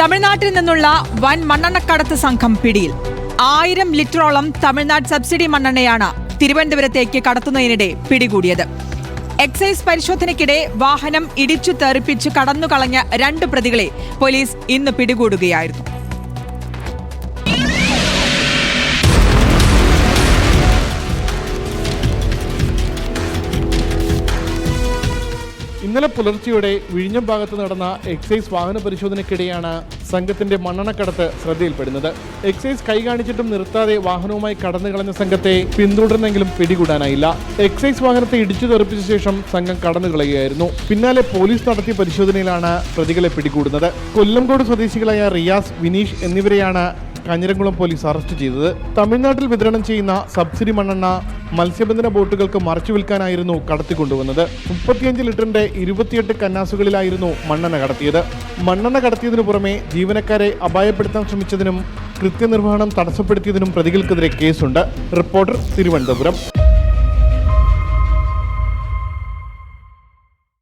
തമിഴ്നാട്ടിൽ നിന്നുള്ള വൻ മണ്ണെണ്ണക്കടത്ത് സംഘം പിടിയിൽ. ആയിരം ലിറ്ററോളം തമിഴ്നാട് സബ്സിഡി മണ്ണെണ്ണയാണ് തിരുവനന്തപുരത്തേക്ക് കടത്തുന്നതിനിടെ പിടികൂടിയത്. എക്സൈസ് പരിശോധനയ്ക്കിടെ വാഹനം ഇടിച്ചു തെറിപ്പിച്ച് കടന്നുകളഞ്ഞ രണ്ട് പ്രതികളെ പോലീസ് ഇന്ന് പിടികൂടുകയായിരുന്നു. ഇന്നലെ പുലർച്ചെയോടെ വിഴിഞ്ഞം ഭാഗത്ത് നടന്ന എക്സൈസ് വാഹന പരിശോധനയ്ക്കിടെയാണ് സംഘത്തിന്റെ മണ്ണെണ്ണക്കടത്ത് ശ്രദ്ധയിൽപ്പെടുന്നത്. എക്സൈസ് കൈ കാണിച്ചിട്ടും നിർത്താതെ വാഹനവുമായി കടന്നു കളഞ്ഞ സംഘത്തെ പിന്തുടർന്നെങ്കിലും പിടികൂടാനായില്ല. എക്സൈസ് വാഹനത്തെ ഇടിച്ചു തെറിപ്പിച്ച ശേഷം സംഘം കടന്നു കളയുകയായിരുന്നു. പിന്നാലെ പോലീസ് നടത്തിയ പരിശോധനയിലാണ് പ്രതികളെ പിടികൂടുന്നത്. കൊല്ലംകോട് സ്വദേശികളായ റിയാസ് വിനീഷ് എന്നിവരെയാണ് കാഞ്ഞിരംകുളം പോലീസ് അറസ്റ്റ് ചെയ്തത്. തമിഴ്നാട്ടിൽ വിതരണം ചെയ്യുന്ന സബ്സിഡി മണ്ണെണ്ണ മത്സ്യബന്ധന ബോട്ടുകൾക്ക് മറച്ചു വിൽക്കാനായിരുന്നു കടത്തിക്കൊണ്ടുവന്നത് മുപ്പത്തിയഞ്ച് ലിറ്ററിന്റെ ഇരുപത്തിയെട്ട് കന്നാസുകളിലായിരുന്നു മണ്ണെണ്ണ കടത്തിയത്. മണ്ണെണ്ണ കടത്തിയതിനു പുറമെ ജീവനക്കാരെ അപായപ്പെടുത്താൻ ശ്രമിച്ചതിനും കൃത്യനിർവഹണം തടസ്സപ്പെടുത്തിയതിനും പ്രതികൾക്കെതിരെ കേസുണ്ട്. റിപ്പോർട്ടർ തിരുവനന്തപുരം.